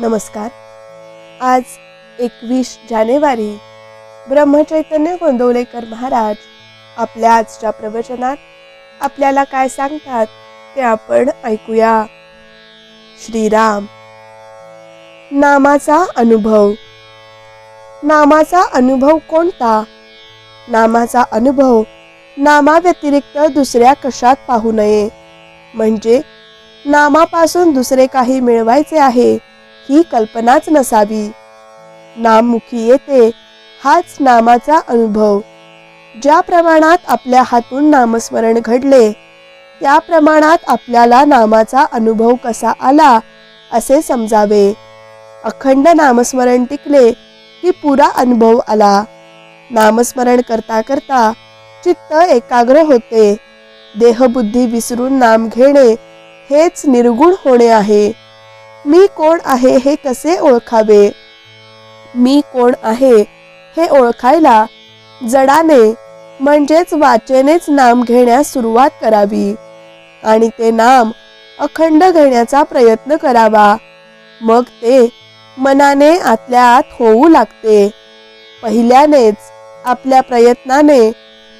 नमस्कार. आज एकवीस जानेवारी ब्रह्मचैतन्य गोंदवलेकर महाराज आपल्या आजच्या प्रवचनात आपल्याला काय सांगतात ते आपण ऐकूया. श्रीराम. नामाचा अनुभव. नामाचा अनुभव कोणता? नामाचा अनुभव नामाव्यतिरिक्त दुसऱ्या कशात पाहू नये? म्हणजे नामापासून दुसरे काही मिळवायचे आहे? ही कल्पनाच नसावी. नाममुखी येते हाच नामाचा अनुभव. ज्या प्रमाणात आपल्या हातून नामस्मरण घडले त्या प्रमाणात आपल्याला नामाचा अनुभव कसा आला असे समजावे. अखंड नामस्मरण टिकले की पुरा अनुभव आला. नामस्मरण करता करता चित्त एकाग्र होते. देहबुद्धी विसरून नाम घेणे हेच निर्गुण होणे आहे. मी कोण आहे हे कसे ओळखावे? मी कोण आहे हे ओळखायला जडाने म्हणजेच वाचेनेच नाम घेण्यास सुरुवात करावी आणि ते नाम अखंड घेण्याचा प्रयत्न करावा. मग ते मनाने आतल्या आत होऊ लागते. पहिल्यानेच आपल्या प्रयत्नाने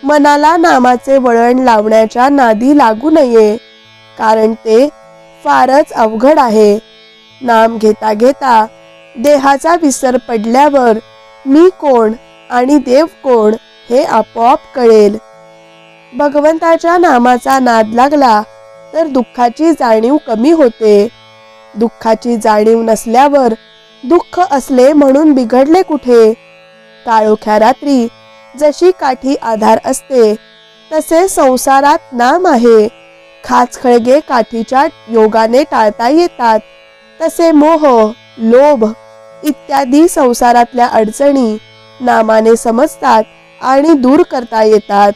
मनाला नामाचे वळण लावण्याच्या नादी लागू नये कारण ते फारच अवघड आहे. नाम घेता घेता देहाचा विसर पडल्यावर मी कोण आणि देव कोण हे आपोआप कळेल. भगवंताच्या नामाचा नाद लागला तर दुःखाची जाणीव कमी होते. दुःखाची जाणीव नसल्यावर दुःख असले म्हणून बिघडले कुठे? काळोख्या रात्री जशी काठी आधार असते तसे संसारात नाम आहे. खाचखळगे काठीच्या योगाने टाळता येतात. तसे मोह लोभ इत्यादी संसारातल्या अडचणी नामाने समजतात आणि दूर करता येतात.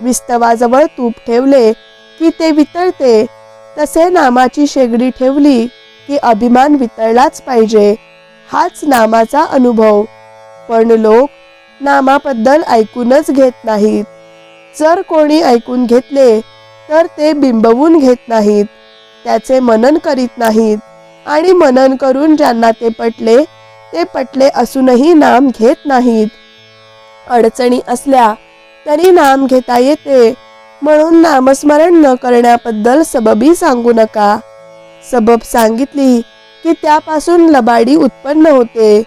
विस्तवाजवळ तूप ठेवले की ते वितळते तसे नामाची शेगडी ठेवली की अभिमान वितळलाच पाहिजे. हाच नामाचा अनुभव. पण लोक नामाबद्दल ऐकूनच घेत नाहीत. जर कोणी ऐकून घेतले तर ते बिंबवून घेत नाहीत. त्याचे मनन करीत नाहीत. आणि मनन करून ज्यांना ते पटले ते पटले असूनही नाम घेत नाहीत. अडचणी असल्या तरी नाम घेता येते. म्हणून नामस्मरण न करण्याबद्दल सबबी सांगू नका. सबब सांगितली की त्यापासून लबाडी उत्पन्न होते.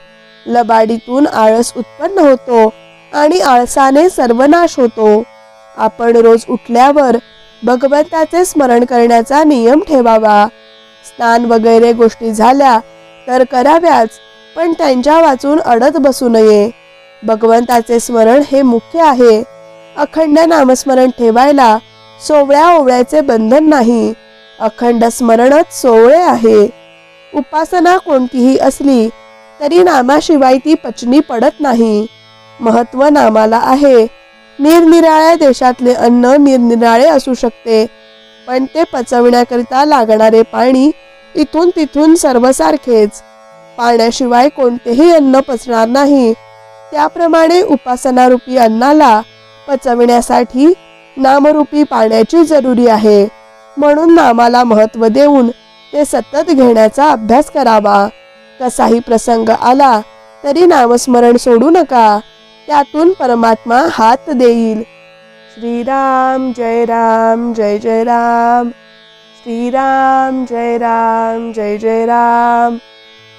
लबाडीतून आळस उत्पन्न होतो आणि आळसाने सर्वनाश होतो. आपण रोज उठल्यावर भगवंताचे स्मरण करण्याचा नियम ठेवावा. स्नान वगैरे गोष्टी झाल्या तर कराव्याच पण त्यांच्या वाचून अडत बसू नये. भगवंताचे स्मरण हे मुख्य आहे. अखंड नामस्मरण ठेवायला सोवळ्या ओवळ्याचे बंधन नाही. अखंड स्मरणच सोवळे आहे. उपासना कोणतीही असली तरी नामाशिवाय ती पचनी पडत नाही. महत्त्व नामाला आहे. निरनिराळ्या देशातले अन्न निरनिराळे असू शकते. पण ते पचवण्याकरिता लागणारे पाणी इथून तिथून सर्वसारखेच. पाण्याशिवाय कोणतेही अन्न पचणार नाही. त्याप्रमाणे उपासनारूपी अन्नाला पचविण्यासाठी नामरूपी पाण्याची जरुरी आहे. म्हणून नामाला महत्त्व देऊन ते सतत घेण्याचा अभ्यास करावा. कसाही प्रसंग आला तरी नामस्मरण सोडू नका. त्यातून परमात्मा हात देईल. Sriram Jai Ram Jai Jai Ram. Sriram Jai Ram Jai Jai Ram.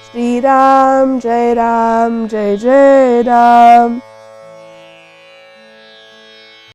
Sriram Jai Ram Jai Jai Ram.